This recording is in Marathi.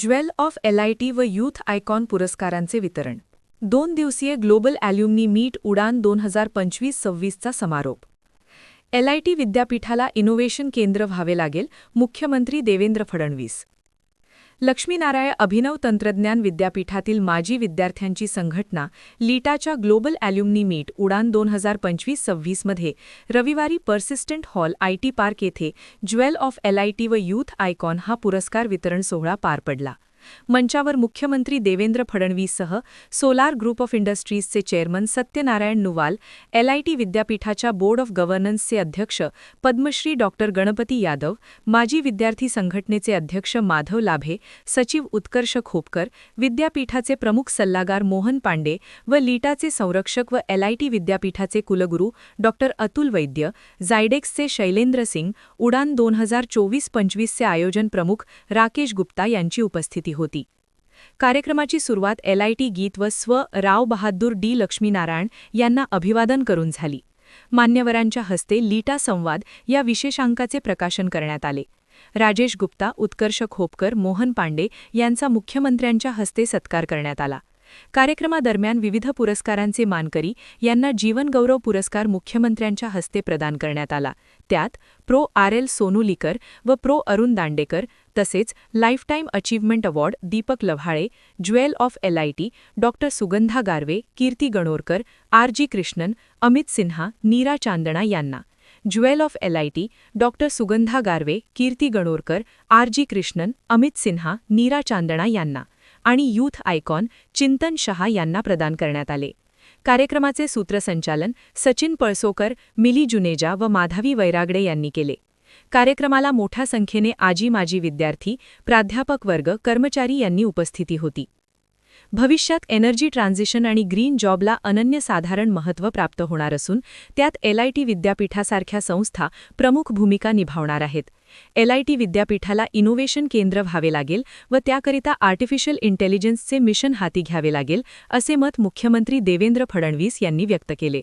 ज्वेल ऑफ एलआयटी व यूथ आयकॉन पुरस्कारांचे वितरण. दोन दिवसीय ग्लोबल ॲल्युमनी मीट उडान दोन हजार पंचवीस सव्वीसचा समारोप. एलआयटी विद्यापीठाला इनोव्हेशन केंद्र व्हावे लागेल मुख्यमंत्री देवेंद्र फडणवीस. लक्ष्मीनारायण अभिनव तंत्रज्ञान विद्यापीठातील माजी विद्यार्थ्यांची संघटना लीटाच्या ग्लोबल ॲल्युमनी मीट उडान दोन हजार पंचवीस सव्वीसमध्ये रविवारी पर्सिस्टंट हॉल आयटी पार्क येथे ज्वेल ऑफ एलआयटी व यूथ आयकॉन हा पुरस्कार वितरण सोहळा पार पडला. मंचावर मुख्यमंत्री देवेंद्र फडणवीससह सोलार ग्रुप ऑफ इंडस्ट्रीजचे चेअरमन सत्यनारायण नुवाल एलआयटी विद्यापीठाच्या बोर्ड ऑफ गव्हर्नन्सचे अध्यक्ष पद्मश्री डॉक्टर गणपती यादव माजी विद्यार्थी संघटनेचे अध्यक्ष माधव लाभे सचिव उत्कर्ष खोपकर विद्यापीठाचे प्रमुख सल्लागार मोहन पांडे व लीटाचे संरक्षक व एलआयटी विद्यापीठाचे कुलगुरू डॉक्टर अतुल वैद्य झायडेक्सचे शैलेंद्र सिंग उडान दोन हजार चोवीस पंचवीसचे आयोजन प्रमुख राकेश गुप्ता यांची उपस्थिती होती कार्यक्रमाची सुरुवात एलआयटी गीत व स्व राव बहादूर डी लक्ष्मीनारायण यांना अभिवादन करून झाली. मान्यवरांच्या हस्ते लीटा संवाद या विशेषांकाचे प्रकाशन करण्यात आले. राजेश गुप्ता उत्कर्ष खोपकर मोहन पांडे यांचा मुख्यमंत्र्यांच्या हस्ते सत्कार करण्यात आला. कार्यक्रमादरम्यान विविध पुरस्कारांचे मानकरी यांना जीवनगौरव पुरस्कार मुख्यमंत्र्यांच्या हस्ते प्रदान करण्यात आला. त्यात प्रो आर एल सोनुलीकर व प्रो अरुण दांडेकर तसेच lifetime achievement award Deepak Lavhale jewel of LIT doctor Sugandha Garve Kirti Ganorkar R G Krishnan Amit Sinha Neera Chandna यांना. Jewel of LIT doctor Sugandha Garve Kirti Ganorkar R G Krishnan Amit Sinha Neera Chandna यांना. आणि यूथ आयकॉन चिंतन शहा यांना प्रदान करण्यात आले. कार्यक्रमाचे सूत्रसंचालन सचिन पळसोकर मिली जुनेजा व माधवी वैरागडे यांनी केले. कार्यक्रमाला मोठ्या संख्येने आजी माजी विद्यार्थी प्राध्यापक वर्ग कर्मचारी यांनी उपस्थिती होती. भविष्यात एनर्जी ट्रान्झिशन आणि ग्रीन जॉबला अनन्यसाधारण महत्त्व प्राप्त होणार असून त्यात एलआयटी विद्यापीठासारख्या संस्था प्रमुख भूमिका निभावणार आहेत. एलआयटी विद्यापीठाला इनोव्हेशन केंद्र व्हावे लागेल व त्याकरिता आर्टिफिशियल इंटेलिजन्सचे मिशन हाती घ्यावे लागेल असे मत मुख्यमंत्री देवेंद्र फडणवीस यांनी व्यक्त केले.